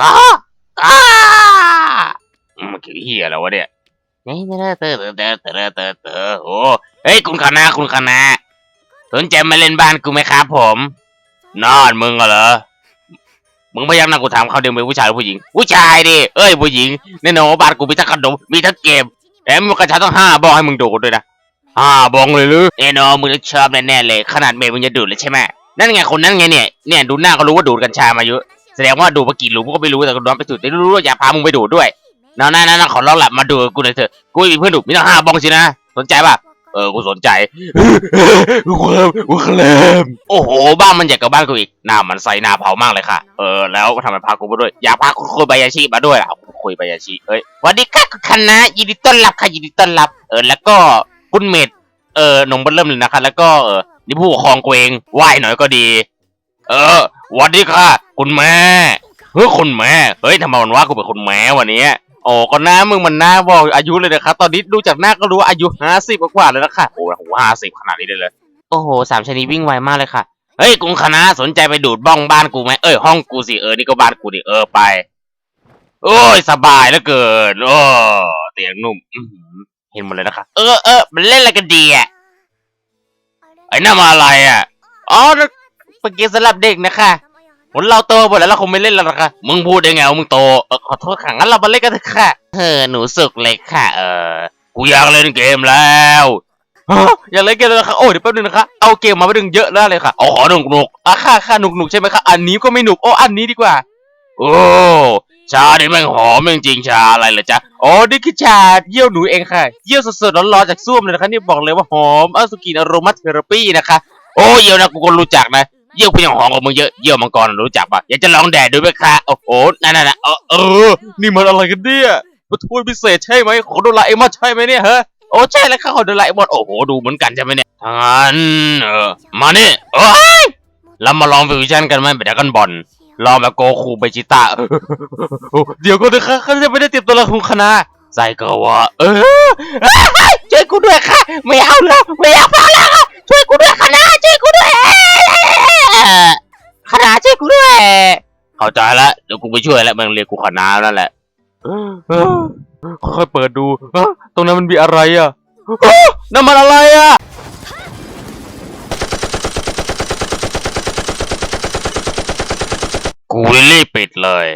ก็ก็มันคือเฮียแล้ววะเนี่ยนี่เตอเตอเตอเตอเตอเตอเตอโอ้เฮ้ยคุณคณะคุณคณะสนใจมาเล่นบ้านกูไหมครับ ผม นอนมึงเหรอมึงพยายามนั่งกูถามเขาเดียวเป็นผู้ชายหรือผู้หญิง ผู้ชายดิ เอ้ยผู้หญิงแน่นอนว่าบ้านกูมีทั้งขนมมีทั้งเกมแถมมีกระชาต้องห้าบองให้มึงดูดด้วยนะห้าบองเลยหรือแน่นอนมึงต้องชอบแน่ๆเลย ขนาดเมย์มึงจะดูดเลยใช่ไหมนั่นไงคนนั้นไงเนี่ยเนี่ยดูหน้าก็รู้ว่าดูดกัญชามาเยอะ แสดงว่าดูดมากี่หลุมก็ไม่รู้แต่ก็น้องไปดูดได้รู้ว่าอยากพามึงไปดูดด้วยน้าน้าน้าขอร้องหลับมาดูกูหน่อยเถอะกูมีเพื่อนดูดมีตั้งห้าบองสินะสนใจป่ะเออกูสนใจกูเคลมกูเคลมโอ้โหบ้านมันใหญ่กว่าบ้านกูอีกหน้ามันใส่หน้าเผามากเลยค่ะ เออแล้วทำไมพากูมาด้วยอยากพาคุณคุยบายาชิมาด้วยล่ะคุณคุยบายาชิเฮ้ยสวัสดีค่ะคุณคณะยินดีต้อนรับค่ะยินดีต้อนรับ เออแล้วก็คุณเมดเออหนงเบิ้ลเริ่มเลยนะคะ แล้วก็เออนี่ผู้ปกครองกูเองไหว้หน่อยก็ดี เออ สวัสดีค่ะ คุณแม่เฮ้ยคุณแม่เฮ้ยทำไมมันว่ากูเป็นคุณแม่วันนี้โอ้ก็หน้ามึงมันหน้าบอกอายุเลยนะครับ ตอนนี้ดูจากหน้าก็รู้ว่าอายุห้าสิบกว่าแล้วนะคะโอ้โหห้าสิบขนาดนี้เลยเลยโอ้โหสามชนิดวิ่งไวมากเลยค่ะเฮ้ยกรุงคณะสนใจไปดูดบ้องบ้านกูไหมเอ้ยห้องกูสิเออนี่ก็บ้านกูดิเออไปโอ้ยสบายเหลือเกินโอ้เตียงนุ่มอื้อหือเห็นหมดเลยนะคะเออเออมันเล่นอะไรกันดีอะไอ้นั่นมาอะไรอะอ๋อ เป็นเกมสำหรับเด็กนะคะคนเราโตหมดแล้วเราคงไม่เล่นแล้วนะคะมึงพูดได้ไงว่ามึงโตเออขอโทษค่ะงั้นเรามาเล่นกันเถอะค่ะเออหนูสุกเลยค่ะ เออกูอยากเล่นเกมแล้วอยากเล่นเกมแล้วนะคะโอ้เดี๋ยวแป๊บนึงนะคะเอาเกมมาไปดึงเยอะแล้วเลยค่ะเอาขอหนุกหนุกอะค่ะค่ะหนุกหนุกใช่ไหมคะอันนี้ก็ไม่หนุกโอ้อันนี้ดีกว่า โอ้ชาดิแม่งหอมจริงๆชาอะไรเหรอจ๊ะอ๋อนี่คือชาเยี่ยวหนูเองค่ะ เยี่ยวสดๆร้อนๆจากส้วมเลยนะคะนี่บอกเลยว่าหอมอสุกินอโรมาเทอราปีนะคะ โอ้เยี่ยวนะกูก็รู้จักนะ เยี่ยวกูยังหอมกว่ามึงเยอะเยี่ยวมังกรรู้จักปะอยากจะลองแดดดูไหมคะโอ้โหนั่นน่ะเออเออ นี่มันอะไรกันเนี่ยมาถ้วยพิเศษใช่ไหมของโดราเอมอนใช่ไหมเนี่ยฮะโอ้ใช่แล้วค่ะของโดราเอมอนโอ้โหดูเหมือนกันใช่ไหมเนี่ยทางนั้นเออมานี่เอ้ยเรามาลองฟิวชั่นกันไหมแบบดรากันบอลลองแบบโกคูเบจิต้าเดี๋ยวก็เถอะค่ะเขาจะไม่ได้เตรียมตัวละครคณะใส่ก็ว่าเออเอ้ยช่วยกูด้วยค่ะ ไม่เอาแล้วไม่อยากฟังแล้วค่ะช่วยกูด้วยคณะ เข้าใจแล้วเดี๋ยวกูไปช่วยแล้วมันเรียกกูคณะนั่นแหละเออค่อยๆเปิดดูเอ้อตรงนั้นมันมีอะไรอะเอ้อนั่นมันอะไรอะกูรีบปิดเลย